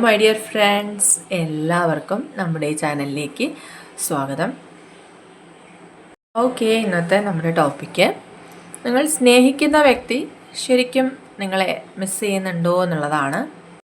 My dear friends എല്ലാവർക്കും നമ്മുടെ ഈ ചാനലിലേക്ക് സ്വാഗതം. ഓക്കെ ഇന്നത്തെ നമ്മുടെ ടോപ്പിക്ക് നിങ്ങൾ സ്നേഹിക്കുന്ന വ്യക്തി ശരിക്കും നിങ്ങളെ മിസ് ചെയ്യുന്നുണ്ടോ എന്നുള്ളതാണ്.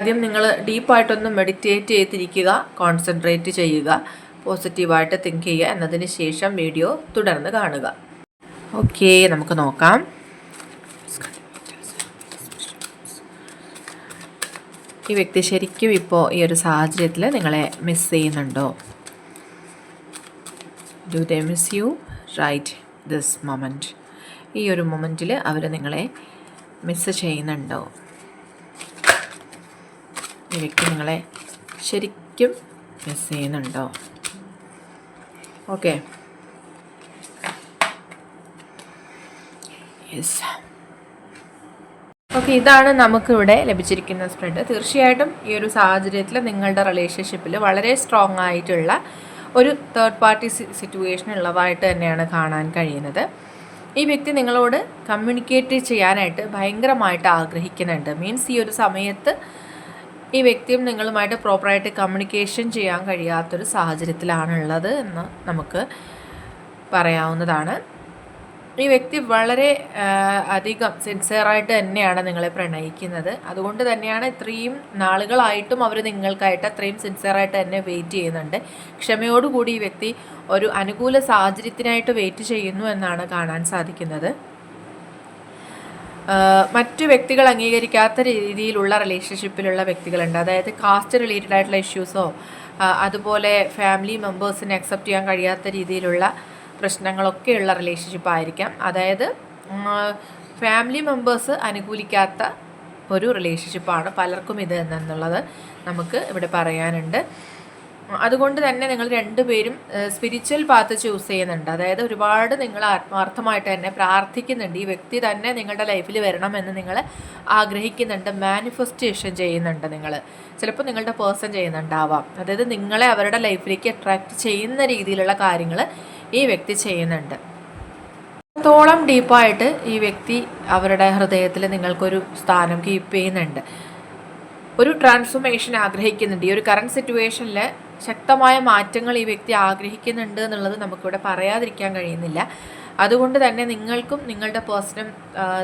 ആദ്യം നിങ്ങൾ ഡീപ്പായിട്ടൊന്ന് മെഡിറ്റേറ്റ് ചെയ്തിരിക്കുക കോൺസെൻട്രേറ്റ് ചെയ്യുക പോസിറ്റീവായിട്ട് തിങ്ക് ചെയ്യുക എന്നതിന് ശേഷം വീഡിയോ തുടർന്ന് കാണുക. ഓക്കെ നമുക്ക് നോക്കാം. ഈ വ്യക്തി ശരിക്കും ഇപ്പോൾ ഈ ഒരു സാഹചര്യത്തിൽ നിങ്ങളെ മിസ് ചെയ്യുന്നുണ്ടോ? Do they miss you right this moment ഈ ഒരു മൊമെന്റിൽ അവർ നിങ്ങളെ മിസ് ചെയ്യുന്നുണ്ടോ? വ്യക്തി നിങ്ങളെ ശരിക്കും മിസ് ചെയ്യുന്നുണ്ടോ? ഓക്കെ ഓക്കെ ഇതാണ് നമുക്കിവിടെ ലഭിച്ചിരിക്കുന്ന സ്പ്രെഡ് തീർച്ചയായിട്ടും ഈ ഒരു സാഹചര്യത്തിൽ നിങ്ങളുടെ റിലേഷൻഷിപ്പിൽ വളരെ സ്ട്രോങ് ആയിട്ടുള്ള ഒരു തേർഡ് പാർട്ടി സിറ്റുവേഷൻ ഉള്ളതായിട്ട് തന്നെയാണ് കാണാൻ കഴിയുന്നത്. ഈ വ്യക്തി നിങ്ങളോട് കമ്മ്യൂണിക്കേറ്റ് ചെയ്യാനായിട്ട് ഭയങ്കരമായിട്ട് ആഗ്രഹിക്കുന്നുണ്ട്. മീൻസ് ഈ ഒരു സമയത്ത് ഈ വ്യക്തിയും നിങ്ങളുമായിട്ട് പ്രോപ്പറായിട്ട് കമ്മ്യൂണിക്കേഷൻ ചെയ്യാൻ കഴിയാത്തൊരു സാഹചര്യത്തിലാണുള്ളത് എന്ന് നമുക്ക് പറയാവുന്നതാണ്. ഈ വ്യക്തി വളരെ അധികം സിൻസിയറായിട്ട് തന്നെയാണ് നിങ്ങളെ പ്രണയിക്കുന്നത്. അതുകൊണ്ട് തന്നെയാണ് ഇത്രയും നാളുകളായിട്ടും അവർ നിങ്ങൾക്കായിട്ട് അത്രയും സിൻസിയറായിട്ട് തന്നെ വെയിറ്റ് ചെയ്യുന്നുണ്ട്. ക്ഷമയോടുകൂടി ഈ വ്യക്തി ഒരു അനുകൂല സാഹചര്യത്തിനായിട്ട് വെയിറ്റ് ചെയ്യുന്നു എന്നാണ് കാണാൻ സാധിക്കുന്നത്. മറ്റു വ്യക്തികൾ അംഗീകരിക്കാത്ത രീതിയിലുള്ള റിലേഷൻഷിപ്പിലുള്ള വ്യക്തികളുണ്ട്. അതായത് കാസ്റ്റ് റിലേറ്റഡ് ആയിട്ടുള്ള ഇഷ്യൂസോ അതുപോലെ ഫാമിലി മെമ്പേഴ്സിനെ അക്സെപ്റ്റ് ചെയ്യാൻ കഴിയാത്ത രീതിയിലുള്ള പ്രശ്നങ്ങളൊക്കെയുള്ള റിലേഷൻഷിപ്പ് ആയിരിക്കാം. അതായത് ഫാമിലി മെമ്പേഴ്സ് അനുകൂലിക്കാത്ത ഒരു റിലേഷൻഷിപ്പാണ് പലർക്കും ഇത് എന്നുള്ളത് നമുക്ക് ഇവിടെ പറയാനുണ്ട്. അതുകൊണ്ട് തന്നെ നിങ്ങൾ രണ്ടുപേരും സ്പിരിച്വൽ പാത്ത് ചൂസ് ചെയ്യുന്നുണ്ട്. അതായത് ഒരുപാട് നിങ്ങൾ ആത്മാർത്ഥമായിട്ട് തന്നെ പ്രാർത്ഥിക്കുന്നുണ്ട്. ഈ വ്യക്തി തന്നെ നിങ്ങളുടെ ലൈഫിൽ വരണമെന്ന് നിങ്ങൾ ആഗ്രഹിക്കുന്നുണ്ട്. മാനിഫെസ്റ്റേഷൻ ചെയ്യുന്നുണ്ട് നിങ്ങൾ ചിലപ്പോൾ നിങ്ങളുടെ പേഴ്സൺ ചെയ്യുന്നുണ്ടാവാം. അതായത് നിങ്ങളെ അവരുടെ ലൈഫിലേക്ക് അട്രാക്റ്റ് ചെയ്യുന്ന രീതിയിലുള്ള കാര്യങ്ങൾ ഈ വ്യക്തി ചെയ്യുന്നുണ്ട്. ത്തോളം ഡീപ്പായിട്ട് ഈ വ്യക്തി അവരുടെ ഹൃദയത്തിൽ നിങ്ങൾക്കൊരു സ്ഥാനം കീപ്പ് ചെയ്യുന്നുണ്ട്. ഒരു ട്രാൻസ്ഫോർമേഷൻ ആഗ്രഹിക്കുന്നുണ്ട്. ഈ ഒരു കറണ്ട് സിറ്റുവേഷനിൽ ശക്തമായ മാറ്റങ്ങൾ ഈ വ്യക്തി ആഗ്രഹിക്കുന്നുണ്ട് എന്നുള്ളത് നമുക്കിവിടെ പറയാതിരിക്കാൻ കഴിയുന്നില്ല. അതുകൊണ്ട് തന്നെ നിങ്ങൾക്കും നിങ്ങളുടെ പേഴ്സണും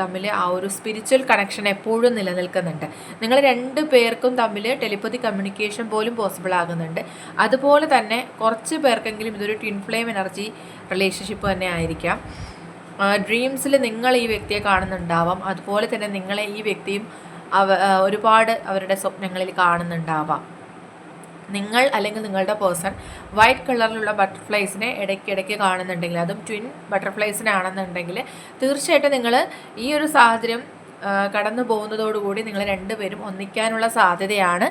തമ്മിൽ ആ ഒരു സ്പിരിച്വൽ കണക്ഷൻ എപ്പോഴും നിലനിൽക്കുന്നുണ്ട്. നിങ്ങൾ രണ്ട് പേർക്കും തമ്മിൽ ടെലിപ്പതി കമ്മ്യൂണിക്കേഷൻ പോലും പോസിബിൾ ആകുന്നുണ്ട്. അതുപോലെ തന്നെ കുറച്ച് പേർക്കെങ്കിലും ഇതൊരു ട്വിൻ ഫ്ലെയിം എനർജി റിലേഷൻഷിപ്പ് തന്നെ ആയിരിക്കാം. ഡ്രീംസിൽ നിങ്ങൾ ഈ വ്യക്തിയെ കാണുന്നുണ്ടാവാം. അതുപോലെ തന്നെ നിങ്ങളെ ഈ വ്യക്തിയും അവ ഒരുപാട് അവരുടെ സ്വപ്നങ്ങളിൽ കാണുന്നുണ്ടാവാം. നിങ്ങൾ അല്ലെങ്കിൽ നിങ്ങളുടെ പേഴ്സൺ വൈറ്റ് കളറിലുള്ള ബട്ടർഫ്ലൈസിനെ ഇടയ്ക്കിടയ്ക്ക് കാണുന്നുണ്ടെങ്കിൽ അതും ട്വിൻ ബട്ടർഫ്ലൈസിനാണെന്നുണ്ടെങ്കിൽ തീർച്ചയായിട്ടും നിങ്ങൾ ഈ ഒരു സാഹചര്യം കടന്നു പോകുന്നതോടുകൂടി നിങ്ങൾ രണ്ടുപേരും ഒന്നിക്കാനുള്ള സാധ്യതയാണ്.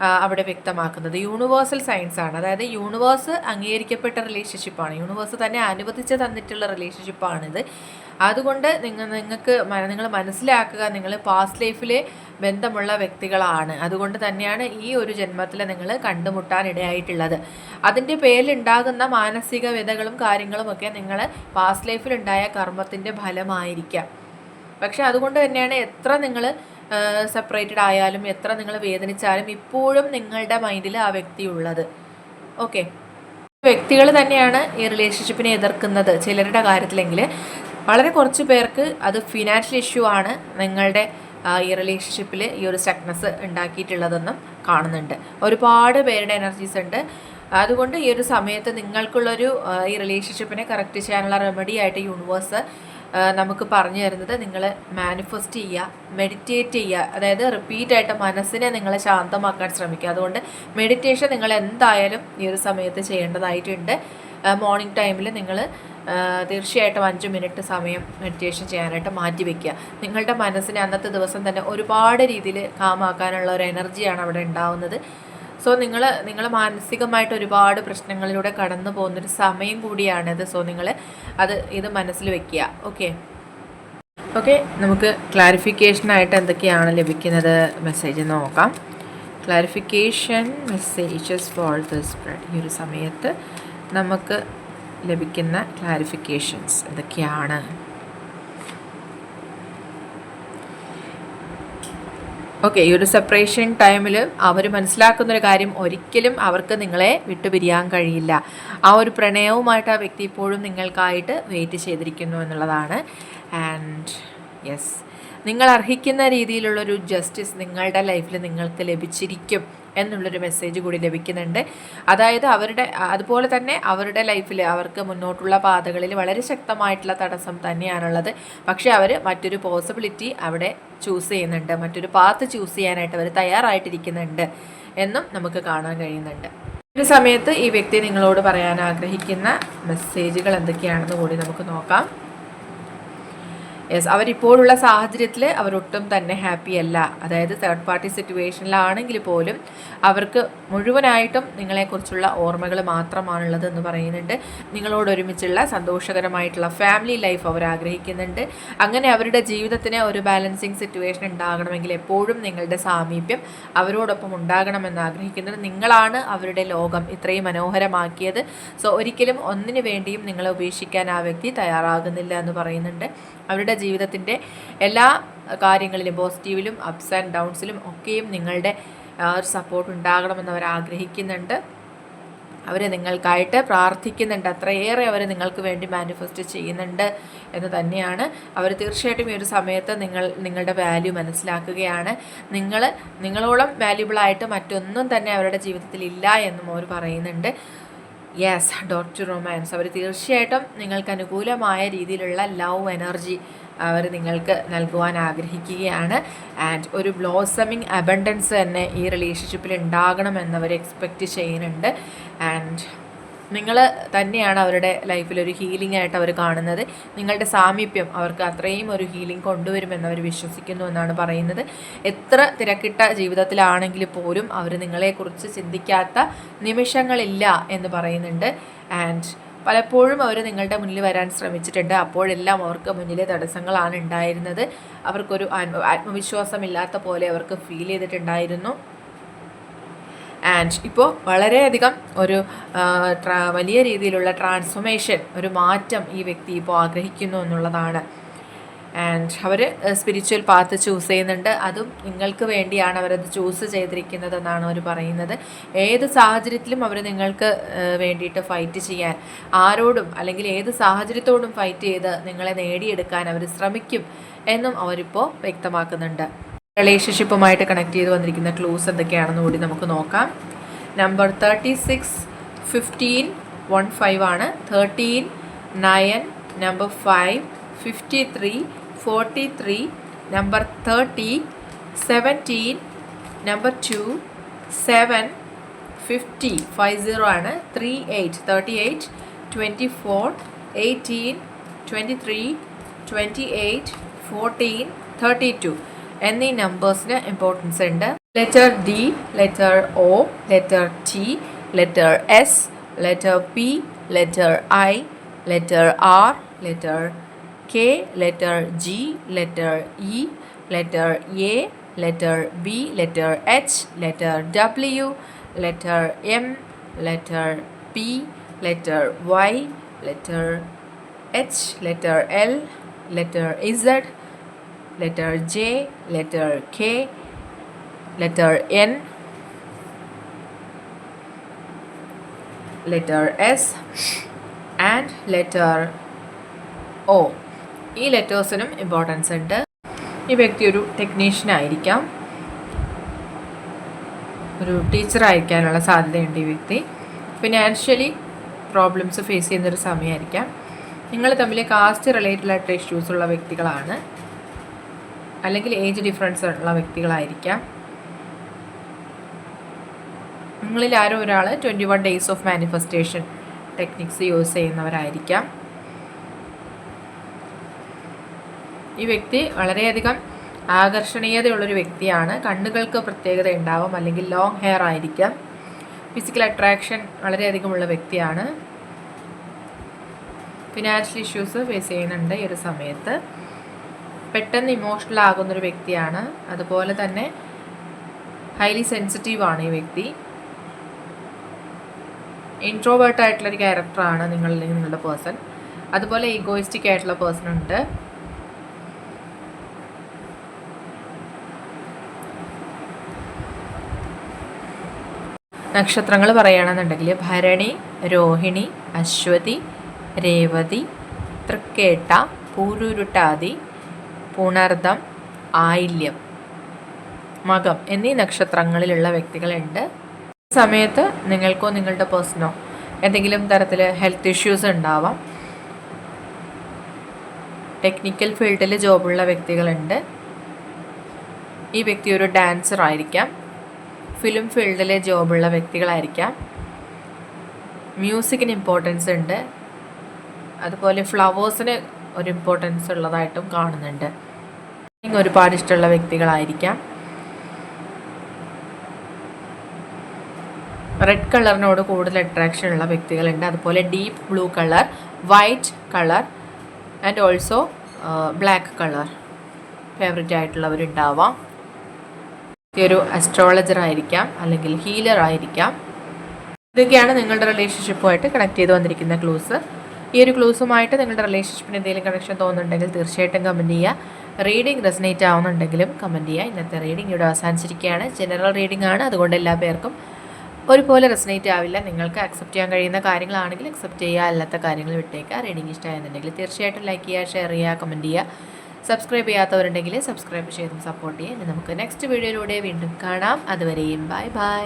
അവിടെ വ്യക്തമാക്കുന്നത്. യൂണിവേഴ്സൽ സയൻസ് ആണ്. അതായത് യൂണിവേഴ്സ് അംഗീകരിക്കപ്പെട്ട റിലേഷൻഷിപ്പാണ് യൂണിവേഴ്സ് തന്നെ അനുവദിച്ച് തന്നിട്ടുള്ള റിലേഷൻഷിപ്പാണിത് അതുകൊണ്ട് നിങ്ങൾ നിങ്ങൾക്ക് നിങ്ങൾ മനസ്സിലാക്കുക നിങ്ങൾ പാസ്റ്റ് ലൈഫിലെ ബന്ധമുള്ള വ്യക്തികളാണ്. അതുകൊണ്ട് തന്നെയാണ് ഈ ഒരു ജന്മത്തിൽ നിങ്ങൾ കണ്ടുമുട്ടാൻ ഇടയായിട്ടുള്ളത്. അതിന്റെ പേരിലുണ്ടാകുന്ന മാനസിക വ്യതകളും കാര്യങ്ങളുമൊക്കെ നിങ്ങൾ പാസ്റ്റ് ലൈഫിലുണ്ടായ കർമ്മത്തിന്റെ ഫലമായിരിക്കാം. പക്ഷെ അതുകൊണ്ട് തന്നെയാണ് എത്ര നിങ്ങൾ സെപ്പറേറ്റഡ് ആയാലും എത്ര നിങ്ങൾ വേദനിച്ചാലും ഇപ്പോഴും നിങ്ങളുടെ മൈൻഡിൽ ആ വ്യക്തി ഉള്ളത്. ഓക്കെ വ്യക്തികൾ തന്നെയാണ് ഈ റിലേഷൻഷിപ്പിനെ എതിർക്കുന്നത് ചിലരുടെ കാര്യത്തിലെങ്കിൽ. വളരെ കുറച്ച് പേർക്ക് അത് ഫിനാൻഷ്യൽ ഇഷ്യൂ ആണ് നിങ്ങളുടെ ഈ റിലേഷൻഷിപ്പിൽ ഈ ഒരു സ്റ്റക്നെസ് ഉണ്ടാക്കിയിട്ടുള്ളതെന്നും കാണുന്നുണ്ട്. ഒരുപാട് പേരുടെ എനർജീസ് ഉണ്ട്. അതുകൊണ്ട് ഈ ഒരു സമയത്ത് നിങ്ങൾക്കുള്ളൊരു ഈ റിലേഷൻഷിപ്പിനെ കറക്റ്റ് ചെയ്യാനുള്ള റെമഡി ആയിട്ട് യൂണിവേഴ്സ് നമുക്ക് പറഞ്ഞു തരുന്നത് നിങ്ങൾ മാനിഫെസ്റ്റ് ചെയ്യുക മെഡിറ്റേറ്റ് ചെയ്യുക. അതായത് റിപ്പീറ്റ് ആയിട്ട് മനസ്സിനെ നിങ്ങൾ ശാന്തമാക്കാൻ ശ്രമിക്കുക. അതുകൊണ്ട് മെഡിറ്റേഷൻ നിങ്ങൾ എന്തായാലും ഈ ഒരു സമയത്ത് ചെയ്യേണ്ടതായിട്ടുണ്ട്. മോർണിംഗ് ടൈമിൽ നിങ്ങൾ തീർച്ചയായിട്ടും അഞ്ച് മിനിറ്റ് സമയം മെഡിറ്റേഷൻ ചെയ്യാനായിട്ട് മാറ്റി വയ്ക്കുക നിങ്ങളുടെ മനസ്സിനെ അന്നത്തെ ദിവസം തന്നെ ഒരുപാട് രീതിയിൽ കാമാക്കാനുള്ള ഒരു എനർജിയാണ് അവിടെ ഉണ്ടാവുന്നത്. സോ നിങ്ങൾ നിങ്ങൾ മാനസികമായിട്ട് ഒരുപാട് പ്രശ്നങ്ങളിലൂടെ കടന്നു പോകുന്നൊരു സമയം കൂടിയാണിത് സോ നിങ്ങൾ അത് ഇത് മനസ്സിൽ വെക്കുക. ഓക്കെ ഓക്കെ നമുക്ക് ക്ലാരിഫിക്കേഷനായിട്ട് എന്തൊക്കെയാണ് ലഭിക്കുന്നത് മെസ്സേജ് നോക്കാം. Clarification messages for the spread ഈ ഒരു സമയത്ത് നമുക്ക് ലഭിക്കുന്ന ക്ലാരിഫിക്കേഷൻസ് എന്തൊക്കെയാണ്? ഓക്കെ ഈ ഒരു സെപ്പറേഷൻ ടൈമിൽ അവർ മനസ്സിലാക്കുന്ന ഒരു കാര്യം ഒരിക്കലും അവർക്ക് നിങ്ങളെ വിട്ടുപിരിയാൻ കഴിയില്ല. ആ ഒരു പ്രണയവുമായിട്ട് ആ വ്യക്തി ഇപ്പോഴും നിങ്ങൾക്കായിട്ട് വെയിറ്റ് ചെയ്തിരിക്കുന്നു എന്നുള്ളതാണ്. ആൻഡ് യെസ് നിങ്ങൾ അർഹിക്കുന്ന രീതിയിലുള്ളൊരു ജസ്റ്റിസ് നിങ്ങളുടെ ലൈഫിൽ നിങ്ങൾക്ക് ലഭിച്ചിരിക്കും. എന്നുള്ളൊരു മെസ്സേജ് കൂടി ലഭിക്കുന്നുണ്ട്. അതായത് അവരുടെ അതുപോലെ തന്നെ അവരുടെ ലൈഫിൽ അവർക്ക് മുന്നോട്ടുള്ള പാതകളിൽ വളരെ ശക്തമായിട്ടുള്ള തടസ്സം തന്നെയാണുള്ളത്. പക്ഷേ അവർ മറ്റൊരു പോസിബിലിറ്റി അവിടെ ചൂസ് ചെയ്യുന്നുണ്ട്. മറ്റൊരു പാത്ത് ചൂസ് ചെയ്യാനായിട്ട് അവർ തയ്യാറായിട്ടിരിക്കുന്നുണ്ട് എന്നും നമുക്ക് കാണാൻ കഴിയുന്നുണ്ട്. ഒരു സമയത്ത് ഈ വ്യക്തി നിങ്ങളോട് പറയാൻ ആഗ്രഹിക്കുന്ന മെസ്സേജുകൾ എന്തൊക്കെയാണെന്ന് കൂടി നമുക്ക് നോക്കാം. യെസ് അവരിപ്പോഴുള്ള സാഹചര്യത്തിൽ അവരൊട്ടും തന്നെ ഹാപ്പി അല്ല. അതായത് തേർഡ് പാർട്ടി സിറ്റുവേഷനിലാണെങ്കിൽ പോലും അവർക്ക് മുഴുവനായിട്ടും നിങ്ങളെക്കുറിച്ചുള്ള ഓർമ്മകൾ മാത്രമാണുള്ളത് എന്ന് പറയുന്നുണ്ട്. നിങ്ങളോട് ഒരുമിച്ചുള്ള സന്തോഷകരമായിട്ടുള്ള ഫാമിലി ലൈഫ് അവർ ആഗ്രഹിക്കുന്നുണ്ട് അങ്ങനെ അവരുടെ ജീവിതത്തിന് ഒരു ബാലൻസിങ് സിറ്റുവേഷൻ ഉണ്ടാകണമെങ്കിൽ എപ്പോഴും നിങ്ങളുടെ സാമീപ്യം അവരോടൊപ്പം ഉണ്ടാകണമെന്ന് ആഗ്രഹിക്കുന്നുണ്ട് നിങ്ങളാണ് അവരുടെ ലോകം ഇത്രയും മനോഹരമാക്കിയത്. സോ ഒരിക്കലും ഒന്നിനു വേണ്ടിയും നിങ്ങളെ ഉപേക്ഷിക്കാൻ ആ വ്യക്തി തയ്യാറാകുന്നില്ല എന്ന് പറയുന്നുണ്ട്. അവരുടെ ജീവിതത്തിന്റെ എല്ലാ കാര്യങ്ങളിലും പോസിറ്റീവിലും അപ്സ് ആൻഡ് ഡൗൺസിലും ഒക്കെയും നിങ്ങളുടെ ഒരു സപ്പോർട്ട് ഉണ്ടാകണമെന്ന് അവർ ആഗ്രഹിക്കുന്നുണ്ട്. അവർ നിങ്ങൾക്കായിട്ട് പ്രാർത്ഥിക്കുന്നുണ്ട്. അത്രയേറെ അവർ നിങ്ങൾക്ക് വേണ്ടി മാനിഫെസ്റ്റ് ചെയ്യുന്നുണ്ട് എന്ന് തന്നെയാണ്. അവർ തീർച്ചയായിട്ടും ഈ ഒരു സമയത്ത് നിങ്ങൾ നിങ്ങളുടെ വാല്യൂ മനസ്സിലാക്കുകയാണ്. നിങ്ങൾ നിങ്ങളോളം വാല്യുബിളായിട്ട് മറ്റൊന്നും തന്നെ അവരുടെ ജീവിതത്തിൽ ഇല്ല എന്നും അവർ പറയുന്നുണ്ട്. യെസ് ഡോക്ടർ റൊമാൻസ് അവർ തീർച്ചയായിട്ടും നിങ്ങൾക്ക് അനുകൂലമായ രീതിയിലുള്ള ലവ് എനർജി അവർ നിങ്ങൾക്ക് നൽകുവാൻ ആഗ്രഹിക്കുകയാണ്. ആൻഡ് ഒരു ബ്ലോസമിങ് അബണ്ടൻസ് തന്നെ ഈ റിലേഷൻഷിപ്പിൽ ഉണ്ടാകണമെന്ന് അവർ എക്സ്പെക്റ്റ് ചെയ്യുന്നുണ്ട്. ആൻഡ് നിങ്ങൾ തന്നെയാണ് അവരുടെ ലൈഫിൽ ഒരു ഹീലിംഗ് ആയിട്ട് അവർ കാണുന്നത്. നിങ്ങളുടെ സാമീപ്യം അവർക്ക് അത്രയും ഒരു ഹീലിംഗ് കൊണ്ടുവരുമെന്ന് അവർ വിശ്വസിക്കുന്നു എന്നാണ് പറയുന്നത്. എത്ര തിരക്കിട്ട ജീവിതത്തിലാണെങ്കിൽ പോലും അവർ നിങ്ങളെക്കുറിച്ച് ചിന്തിക്കാത്ത നിമിഷങ്ങളില്ല എന്ന് പറയുന്നുണ്ട്. ആൻഡ് പലപ്പോഴും അവർ നിങ്ങളുടെ മുന്നിൽ വരാൻ ശ്രമിച്ചിട്ടുണ്ട്. അപ്പോഴെല്ലാം അവർക്ക് മുന്നിലെ തടസ്സങ്ങളാണ് ഉണ്ടായിരുന്നത്. അവർക്കൊരു ആത്മവിശ്വാസമില്ലാത്ത പോലെ അവർക്ക് ഫീൽ ചെയ്തിട്ടുണ്ടായിരുന്നു. ആൻഡ് ഇപ്പോൾ വളരെയധികം ഒരു വലിയ രീതിയിലുള്ള ട്രാൻസ്ഫോർമേഷൻ ഒരു മാറ്റം ഈ വ്യക്തി ഇപ്പോൾ ആഗ്രഹിക്കുന്നു എന്നുള്ളതാണ്. ആൻഡ് അവർ സ്പിരിച്വൽ പാത്ത് ചൂസ് ചെയ്യുന്നുണ്ട്. അതും നിങ്ങൾക്ക് വേണ്ടിയാണ് അവരത് ചൂസ് ചെയ്തിരിക്കുന്നതെന്നാണ് അവർ പറയുന്നത്. ഏത് സാഹചര്യത്തിലും അവർ നിങ്ങൾക്ക് വേണ്ടിയിട്ട് ഫൈറ്റ് ചെയ്യാൻ ആരോടും അല്ലെങ്കിൽ ഏത് സാഹചര്യത്തോടും ഫൈറ്റ് ചെയ്ത് നിങ്ങളെ നേടിയെടുക്കാൻ അവർ ശ്രമിക്കും എന്നും അവരിപ്പോൾ വ്യക്തമാക്കുന്നുണ്ട്. റിലേഷൻഷിപ്പുമായിട്ട് കണക്ട് ചെയ്ത് വന്നിരിക്കുന്ന ക്ലൂസ് എന്തൊക്കെയാണെന്ന് കൂടി നമുക്ക് നോക്കാം. Number thirty six fifteen one five ആണ്. Thirteen nine number five fifty three forty three number thirty seventeen number two seven fifty five zero ആണ്. Three eight thirty eight twenty four eighteen twenty three twenty eight fourteen thirty two. എന്നീ നമ്പേഴ്സിന് importance ഉണ്ട്. Letter D letter O letter T letter S letter P letter I letter R letter K, letter G, letter E, letter A, letter B, letter H, letter W, letter M, letter P, letter Y, letter H, letter L, letter Z, letter J, letter K, letter N, letter S, and letter O. ഈ ലെറ്റേഴ്സിനും importance ഉണ്ട്. ഈ വ്യക്തി ഒരു technician ആയിരിക്കാം. ഒരു teacher ആയിരിക്കാനുള്ള സാധ്യതയുണ്ട് ഈ വ്യക്തി. ഫിനാൻഷ്യലി പ്രോബ്ലംസ് ഫേസ് ചെയ്യുന്നൊരു സമയമായിരിക്കാം. നിങ്ങൾ തമ്മിൽ കാസ്റ്റ് റിലേറ്റഡ് ആയിട്ട് ഇഷ്യൂസ് ഉള്ള വ്യക്തികളാണ്. അല്ലെങ്കിൽ ഏജ് ഡിഫറൻസ് ഉള്ള വ്യക്തികളായിരിക്കാം. നിങ്ങളിൽ ആരോ ഒരാൾ twenty one days of manifestation techniques use ചെയ്യുന്നവരായിരിക്കാം. ഈ വ്യക്തി വളരെയധികം ആകർഷണീയതയുള്ളൊരു വ്യക്തിയാണ്. കണ്ണുകൾക്ക് പ്രത്യേകത ഉണ്ടാവും അല്ലെങ്കിൽ ലോങ് ഹെയർ ആയിരിക്കാം. ഫിസിക്കൽ അട്രാക്ഷൻ വളരെയധികമുള്ള വ്യക്തിയാണ്. ഫിനാൻഷ്യൽ ഇഷ്യൂസ് ഫേസ് ചെയ്യുന്നുണ്ട് ഈ ഒരു സമയത്ത്. പെട്ടെന്ന് ഇമോഷണൽ ആകുന്നൊരു വ്യക്തിയാണ്. അതുപോലെ തന്നെ ഹൈലി സെൻസിറ്റീവ് ആണ് ഈ വ്യക്തി. ഇൻട്രോവേർട്ട് ആയിട്ടുള്ളൊരു ക്യാരക്ടറാണ് നിങ്ങൾ നിങ്ങളുടെ പേഴ്സൺ അതുപോലെ ഈഗോയിസ്റ്റിക് ആയിട്ടുള്ള പേഴ്സൺ ഉണ്ട്. നക്ഷത്രങ്ങൾ പറയുകയാണെന്നുണ്ടെങ്കിൽ ഭരണി രോഹിണി അശ്വതി രേവതി തൃക്കേട്ട പൂരുരുട്ടാതി പുണർദം ആയില്യം മകം എന്നീ നക്ഷത്രങ്ങളിലുള്ള വ്യക്തികളുണ്ട്. സമയത്ത് നിങ്ങൾക്കോ നിങ്ങളുടെ പേഴ്സണോ എന്തെങ്കിലും തരത്തിൽ ഹെൽത്ത് ഇഷ്യൂസ് ഉണ്ടാവാം. ടെക്നിക്കൽ ഫീൽഡിൽ ജോബുള്ള വ്യക്തികളുണ്ട്. ഈ വ്യക്തി ഒരു ഡാൻസർ ആയിരിക്കാം. ഫിലിം ഫീൽഡിലെ ജോബുള്ള വ്യക്തികളായിരിക്കാം. മ്യൂസിക്കിന് ഇമ്പോർട്ടൻസ് ഉണ്ട്. അതുപോലെ ഫ്ലവേഴ്സിന് ഒരു ഇമ്പോർട്ടൻസ് ഉള്ളതായിട്ടും കാണുന്നുണ്ട്. ഒരുപാട് ഇഷ്ടമുള്ള വ്യക്തികളായിരിക്കാം. റെഡ് കളറിനോട് കൂടുതൽ അട്രാക്ഷൻ ഉള്ള വ്യക്തികളുണ്ട്. അതുപോലെ deep blue colour white colour and also black colour favourite ആയിട്ടുള്ളവരുണ്ടാവാം. ഒരു അസ്ട്രോളജർ ആയിരിക്കാം അല്ലെങ്കിൽ ഹീലർ ആയിരിക്കാം. ഇതൊക്കെയാണ് നിങ്ങളുടെ റിലേഷൻഷിപ്പുമായിട്ട് കണക്ട് ചെയ്ത് വന്നിരിക്കുന്ന ക്ലൂസ് ഈ ഒരു ക്ലൂസുമായിട്ട് നിങ്ങളുടെ റിലേഷൻഷിപ്പിന് എന്തെങ്കിലും കണക്ഷൻ തോന്നുന്നുണ്ടെങ്കിൽ തീർച്ചയായിട്ടും കമന്റ് ചെയ്യുക. റീഡിംഗ് റെസനേറ്റ് ആവുന്നുണ്ടെങ്കിലും കമന്റ് ചെയ്യുക. ഇന്നത്തെ റീഡിംഗ് ഇവിടെ അവസാനിച്ചിരിക്കുകയാണ്. ജനറൽ റീഡിംഗ് ആണ്. അതുകൊണ്ട് എല്ലാ പേർക്കും ഒരുപോലെ റെസനേറ്റ് ആവില്ല. നിങ്ങൾക്ക് അക്സെപ്റ്റ് ചെയ്യാൻ കഴിയുന്ന കാര്യങ്ങളാണെങ്കിൽ അക്സെപ്റ്റ് ചെയ്യുക. അല്ലാത്ത കാര്യങ്ങൾ വിട്ടേക്കുക. റീഡിംഗ് ഇഷ്ടമായെന്നുണ്ടെങ്കിൽ തീർച്ചയായിട്ടും ലൈക്ക് ചെയ്യുക ഷെയർ ചെയ്യുക കമന്റ് ചെയ്യുക. സബ്സ്ക്രൈബ് ചെയ്യാത്തവരുണ്ടെങ്കിൽ സബ്സ്ക്രൈബ് ചെയ്തും സപ്പോർട്ട് ചെയ്യുക ഇനി നമുക്ക് നെക്സ്റ്റ് വീഡിയോയിലൂടെ വീണ്ടും കാണാം. അതുവരെയും ബൈ ബൈ